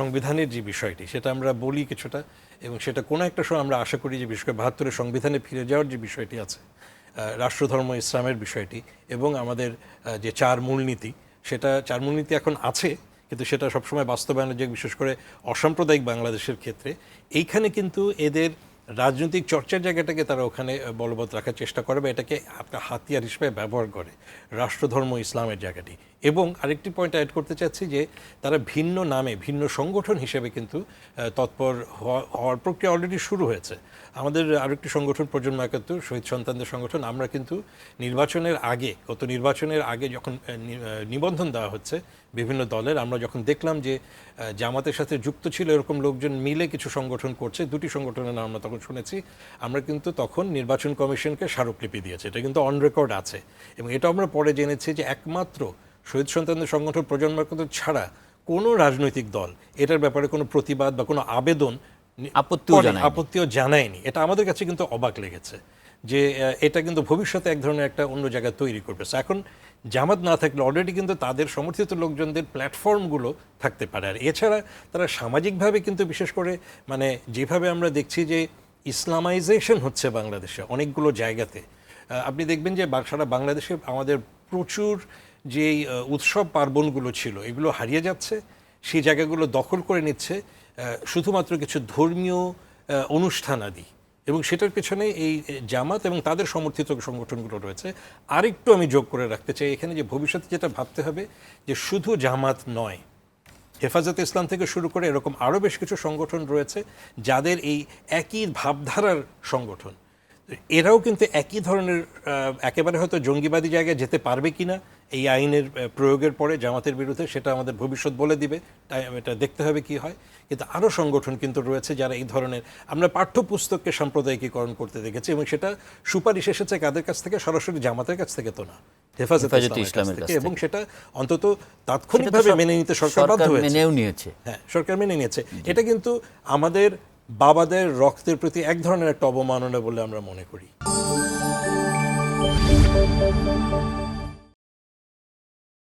সংবিধানের যে বিষয়টি, সেটা আমরা বলি কিছুটা এবং সেটা কোনো একটা সময় আমরা আশা করি যে বিশেষ করে বাহাত্তরের সংবিধানে ফিরে যাওয়ার যে বিষয়টি আছে রাষ্ট্রধর্ম, ইসলামের বিষয়টি এবং আমাদের যে চার মূলনীতি, সেটা চার মূলনীতি এখন আছে, কিন্তু সেটা সবসময় বাস্তবায়নের যে বিশেষ করে অসাম্প্রদায়িক বাংলাদেশের ক্ষেত্রে, এইখানে কিন্তু এদের রাজনৈতিক চর্চার জায়গাটাকে তারা ওখানে বলবৎ রাখার চেষ্টা করে বা এটাকে আপনার হাতিয়ার হিসেবে ব্যবহার করে, রাষ্ট্রধর্ম, ইসলামের জায়গাটি। এবং আরেকটি পয়েন্ট অ্যাড করতে চাচ্ছি যে, তারা ভিন্ন নামে, ভিন্ন সংগঠন হিসেবে কিন্তু তৎপর হওয়া- হওয়ার প্রক্রিয়া অলরেডি শুরু হয়েছে। আমাদের আরেকটি সংগঠন, প্রজন্ম একাত্তর, শহীদ সন্তানদের সংগঠন, আমরা কিন্তু নির্বাচনের আগে, গত নির্বাচনের আগে যখন নিবন্ধন দেওয়া হচ্ছে বিভিন্ন দলের, আমরা যখন দেখলাম যে জামাতের সাথে যুক্ত ছিল এরকম লোকজন মিলে কিছু সংগঠন করছে, দুটি সংগঠনের নাম আমরা তখন শুনেছি আমরা কিন্তু তখন নির্বাচন কমিশনকে স্মারকলিপি দিয়েছে। এটা কিন্তু অন রেকর্ড আছে। এবং এটা আমরা পরে জেনেছি যে একমাত্র শহীদ সন্তানদের সংগঠন প্রজন্ম ছাড়া কোনো রাজনৈতিক দল এটার ব্যাপারে কোনো প্রতিবাদ বা কোনো আবেদন আপত্তিও আপত্তিও জানায়নি। এটা আমাদের কাছে কিন্তু অবাক লেগেছে যে এটা কিন্তু ভবিষ্যতে এক ধরনের একটা অন্য জায়গা তৈরি করবে। এখন জামাত না থাকলে অলরেডি কিন্তু তাদের সমর্থিত লোকজনদের প্ল্যাটফর্মগুলো থাকতে পারে। আর এছাড়া তারা সামাজিকভাবে কিন্তু বিশেষ করে মানে যেভাবে আমরা দেখছি যে ইসলামাইজেশন হচ্ছে বাংলাদেশে অনেকগুলো জায়গাতে। আপনি দেখবেন যে সারা বাংলাদেশে আমাদের প্রচুর যে উৎসব পার্বণগুলো ছিল এগুলো হারিয়ে যাচ্ছে সেই জায়গাগুলো দখল করে নিচ্ছে শুধুমাত্র কিছু ধর্মীয় আহ, অনুষ্ঠানাদি। এবং সেটার পেছনে এই জামাত এবং তাদের সমর্থিত সংগঠনগুলো রয়েছে। আরেকটু আমি যোগ করে রাখতে চাই এখানে যে ভবিষ্যতে যেটা ভাবতে হবে যে শুধু জামাত নয় হেফাজত ইসলাম থেকে শুরু করে এরকম আরও বেশ কিছু সংগঠন রয়েছে যাদের এই একই ভাবধারার সংগঠন। এরাও কিন্তু একই ধরনের একেবারে হয়তো জঙ্গিবাদী জায়গায় যেতে পারবে কিনা এই আইনের প্রয়োগের পরে জামাতের বিরুদ্ধে সেটা আমাদের ভবিষ্যৎ বলে দিবে, তাই এটা দেখতে হবে কি হয়। কিন্তু আরও সংগঠন কিন্তু রয়েছে যারা এই ধরনের, আমরা পাঠ্যপুস্তককে সাম্প্রদায়িকীকরণ করতে দেখেছি এবং সেটা সুপারিশ এসেছে কাদের কাছ থেকে? সরাসরি জামাতের কাছ থেকে তো না। হেফাজত ইসলামের কাছ থেকে। এবং সেটা অন্তত তাৎক্ষণিকভাবে মেনে নিতে সরকার বাধ্য হয়েছে। মেনেও নিয়েছে। হ্যাঁ সরকার মেনে নিয়েছে। এটা কিন্তু আমাদের বাবাদের রক্তের প্রতি এক ধরনের একটা অবমাননা বলে আমরা মনে করি।